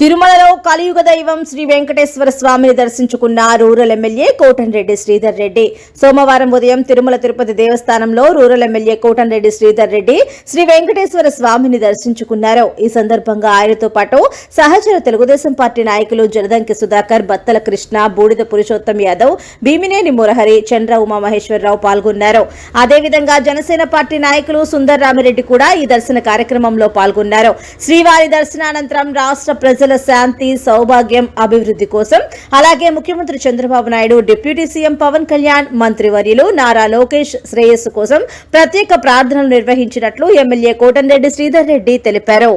తిరుమలలో కలియుగ దైవం శ్రీ వెంకటేశ్వర స్వామిని దర్శించుకున్న రూరల్ ఎమ్మెల్యే కోటన్రెడ్డి శ్రీధర్ రెడ్డి. సోమవారం ఉదయం తిరుమల తిరుపతి దేవస్థానంలో రూరల్ ఎమ్మెల్యే కోటన్రెడ్డి శ్రీధర్ రెడ్డి శ్రీ వెంకటేశ్వర స్వామిని దర్శించుకున్నారు. ఈ సందర్భంగా ఆయనతో పాటు సహచర తెలుగుదేశం పార్టీ నాయకులు జలదంకి సుధాకర్ బత్తల కృష్ణ బూడిద పురుషోత్తం యాదవ్ భీమినేని మురహరి చంద్ర ఉమామహేశ్వరరావు పాల్గొన్నారు. అదేవిధంగా జనసేన పార్టీ నాయకులు సుందర్ రామిరెడ్డి కూడా ఈ దర్శన కార్యక్రమంలో పాల్గొన్నారు. శ్రీవారి దర్శనానంతరం రాష్ట్ర ప్రజల శాంతి సౌభాగ్యం అభివృద్ధి కోసం. అలాగే ముఖ్యమంత్రి చంద్రబాబు నాయుడు డిప్యూటీ సీఎం పవన్ కళ్యాణ్ మంత్రివర్యులు నారా లోకేష్ శ్రేయస్సు కోసం ప్రత్యేక ప్రార్థనలు నిర్వహించినట్లు ఎమ్మెల్యే కోటంరెడ్డి శ్రీధర్ రెడ్డి తెలిపారు.